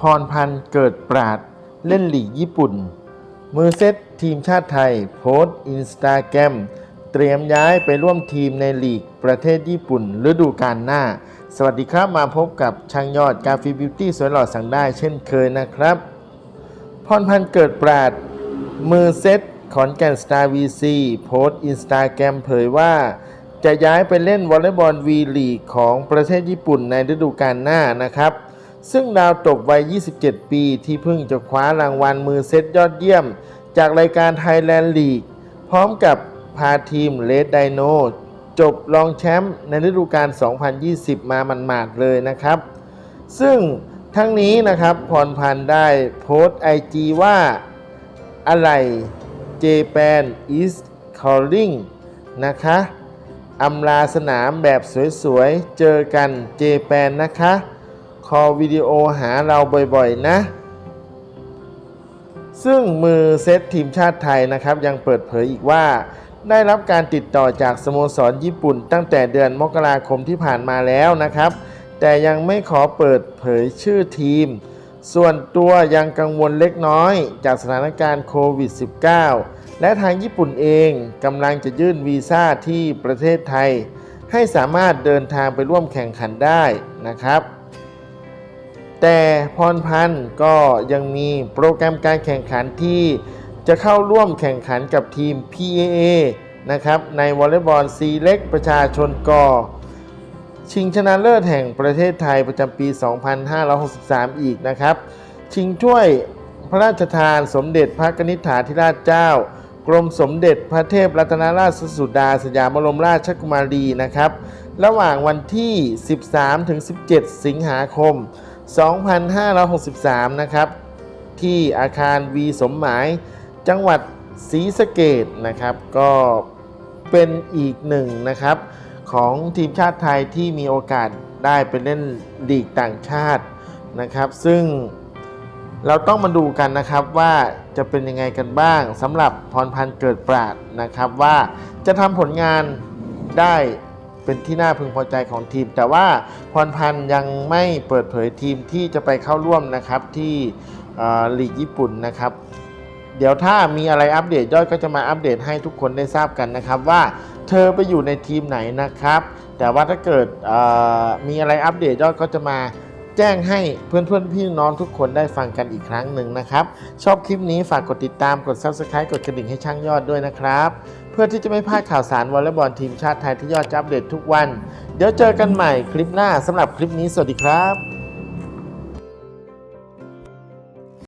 พรพันธ์เกิดปราด เล่นลีกญี่ปุ่น มือเซตทีมชาติไทย โพสต์อินสตาแกรมเตรียมย้ายไปร่วมทีมในลีกประเทศญี่ปุ่นฤดูกาลหน้า สวัสดีครับมาพบกับช่างยอดกาฟิบิวตี้สวยหล่อสั่งได้เช่นเคยนะครับ พรพันธ์เกิดปราด มือเซตขอนแก่นสตาร์วีซีโพสต์อินสตาแกรมเผยว่าจะย้ายไปเล่นวอลเลย์บอลวีลีกของประเทศญี่ปุ่นในฤดูกาลหน้านะครับ ซึ่งดาวตบวัย 27 ปีที่เพิ่งจะคว้ารางวัลมือเซตยอดเยี่ยม จากรายการไทยแลนด์ลีกพร้อมกับพาทีมเลดไดโนจบรองแชมป์ในฤดูกาล 2020 มามันหมาดเลยนะครับ ซึ่งทั้งนี้นะครับพรพันธ์ได้โพสต์ไอจีว่าอะไร Japan is calling นะคะอำลาสนามแบบสวยๆ เจอกันเจแปนนะคะ คอวิดีโอหาเราบ่อยๆนะ ซึ่งมือเซตทีมชาติไทยนะครับ ยังเปิดเผยอีกว่า ได้รับการติดต่อจากสโมสรญี่ปุ่น ตั้งแต่เดือนมกราคมที่ผ่านมาแล้วนะครับ แต่ยังไม่ขอเปิดเผยชื่อทีม ส่วนตัวยังกังวลเล็กน้อย จากสถานการณ์โควิด -19 และทางญี่ปุ่นเองกำลังจะยื่นวีซ่าที่ประเทศไทยให้สามารถเดินทางไปร่วมแข่งขันได้นะครับ แต่พรพันธ์ก็ยังมีโปรแกรมการแข่งขันที่จะเข้าร่วมแข่งขันกับทีม PAA นะครับในวอลเลย์บอลซีเล็กประชาชนกอชิงชนะเลิศแห่งประเทศไทยประจำปี 2563 อีกนะครับ ชิงถ้วยพระราชทานสมเด็จพระนิษฐาธิราชเจ้า กรมสมเด็จพระเทพรัตนราชสุดาสยามบรมราชกุมารีนะครับ ระหว่างวันที่ 13-17 สิงหาคม 2563 นะครับ ที่อาคารวีสมหมาย จังหวัดศรีสะเกดนะครับ ก็เป็นอีกหนึ่งนะครับ ของทีมชาติไทยที่มีโอกาสได้ไปเล่นลีกต่างชาตินะครับ ซึ่งเราต้องมาดูกันนะครับว่าจะเป็นยังไงกันบ้างสำหรับพรพันธ์เกิดปราดนะครับว่าจะทำผลงานได้ เป็นที่น่าพึงพอใจของทีม แต่ว่าพรพันธ์ยังไม่เปิดเผยทีมที่จะไปเข้าร่วมนะครับที่ลีกญี่ปุ่นนะครับ เดี๋ยวถ้ามีอะไรอัปเดตยอดก็จะมาอัปเดตให้ทุกคนได้ทราบกันนะครับว่าเธอไปอยู่ในทีมไหนนะครับ แต่ว่าถ้าเกิดมีอะไรอัปเดตยอดก็จะมาแจ้งให้เพื่อนๆ พี่น้องทุกคนได้ฟังกันอีกครั้งหนึ่งนะครับ ชอบคลิปนี้ฝากกดติดตามกด Subscribe กดกระดิ่งให้ช่างยอดด้วยนะครับ เพื่อที่จะไม่พลาดข่าวสารวอลเลย์บอลทีมชาติไทยที่ยอดจับเด็ดทุกวัน เดี๋ยวเจอกันใหม่คลิปหน้าสำหรับคลิปนี้สวัสดีครับ